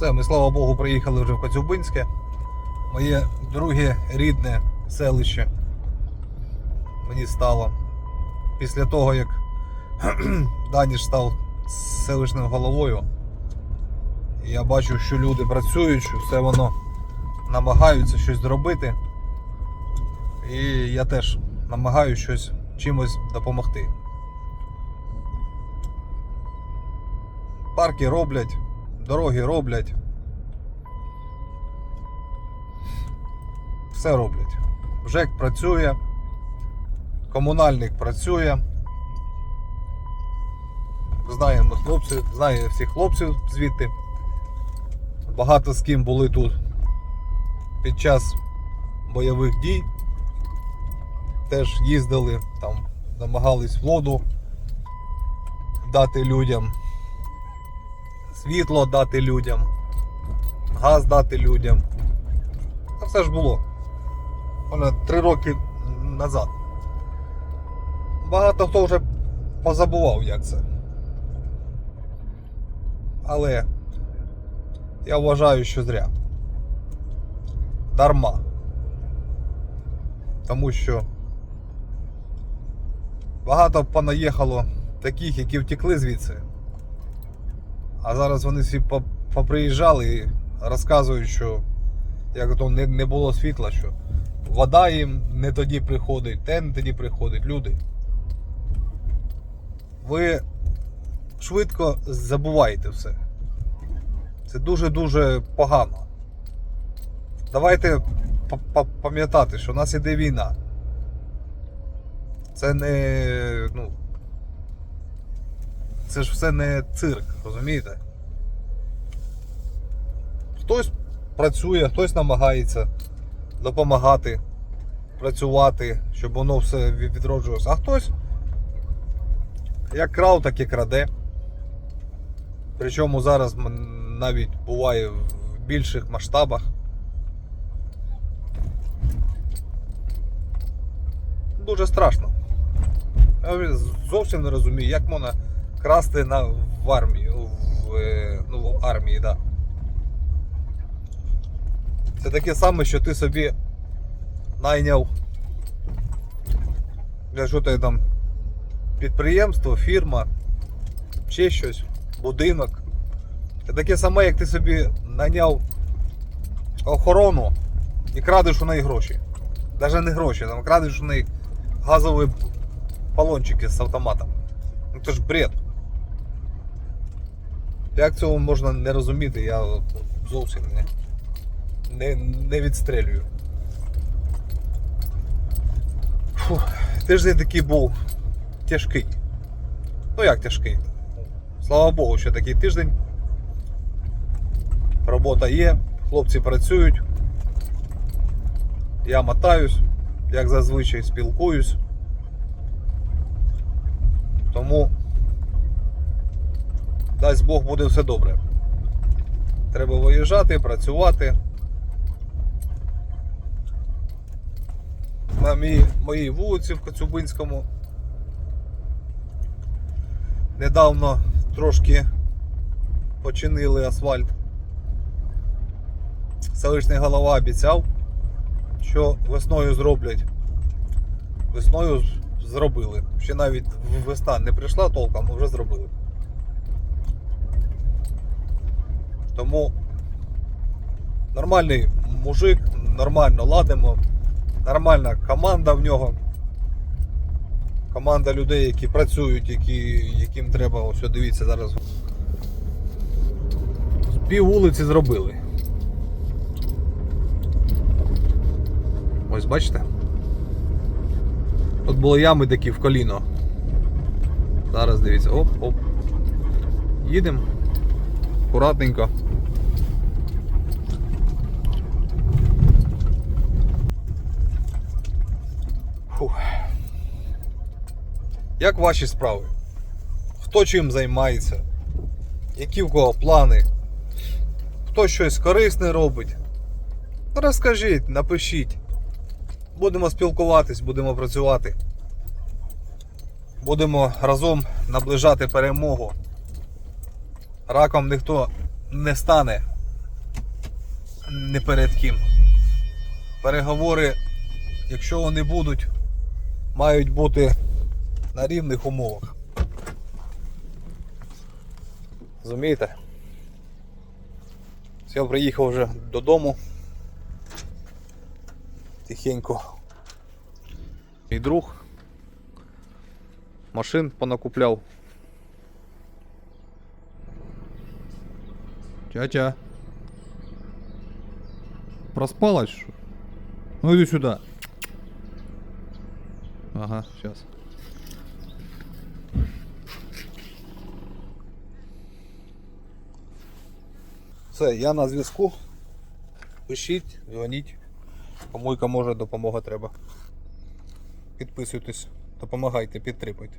Все, ми слава Богу, приїхали вже в Коцюбинське. Моє друге рідне селище. Мені стало. Після того, як Даніш став селищним головою, я бачу, що люди працюють, що все воно намагаються щось зробити. І я теж намагаюся щось чимось допомогти. Парки роблять, дороги роблять. Все роблять. ЖЕК працює, комунальник працює. Знаємо хлопців, знає всіх хлопців звідти. Багато з ким були тут під час бойових дій. Теж їздили, там намагались воду дати людям, світло дати людям, газ дати людям. Це все ж було. Понад три роки назад. Багато хто вже позабував, як це. Але я вважаю, що зря. Дарма. Тому що багато понаїхало таких, які втекли звідси. А зараз вони всі поприїжджали і розказують, що як то не, не було світла, що вода їм не тоді приходить, те не тоді приходить. Люди. Ви швидко забуваєте все. Це дуже-дуже погано. Давайте пам'ятати, що у нас іде війна. Це не. Ну. Це ж все не цирк, розумієте? Хтось працює, хтось намагається допомагати, працювати, щоб воно все відроджувалося. А хтось як крав, так і краде. Причому зараз навіть буває в більших масштабах. Дуже страшно. Я зовсім не розумію, як можна красти на, в армії. В, е, ну, в армії. Да. Це таке саме, що ти собі найняв для що ти там підприємство, фірма, ще щось, будинок. Це таке саме, як ти собі найняв охорону і крадеш у неї гроші. Навіть не гроші, там крадеш у неї газові балончики з автоматом. Ну це ж бред. Як цього можна не розуміти, я зовсім не, не, не відстрелюю. Фух, тиждень такий був тяжкий. Ну як тяжкий? Слава Богу, що такий тиждень. Робота є, хлопці працюють. Я мотаюсь, як зазвичай спілкуюсь. Тому дасть Бог буде все добре. Треба виїжджати, працювати. На мій, моїй вулиці в Коцюбинському. Недавно трошки починили асфальт. Селищний голова обіцяв, що весною зроблять. Весною зробили. Ще навіть весна не прийшла толком, а вже зробили. Тому нормальний мужик, нормально ладимо, нормальна команда в нього. Команда людей, які працюють, які, яким треба, ось дивіться зараз. Пів вулиці зробили. Ось бачите? Тут були ями такі в коліно. Зараз дивіться, оп, оп. Їдемо. Акуратненько. Фух. Як ваші справи? Хто чим займається? Які в кого плани? Хто щось корисне робить? Розкажіть, напишіть. Будемо спілкуватись, будемо працювати. Будемо разом наближати перемогу. Раком ніхто не стане не перед ким. Переговори, якщо вони будуть, мають бути на рівних умовах. Розумієте? Я приїхав вже додому. Тихенько. Мій друг машин понакупляв. Тятя. Проспалась, что? Ну иди сюда. Ага, сейчас. Все, я на зв'язку. Пишіть, дзвоніть. Кому яка може допомога треба. Підписуйтесь, допомагайте, підтримуйте.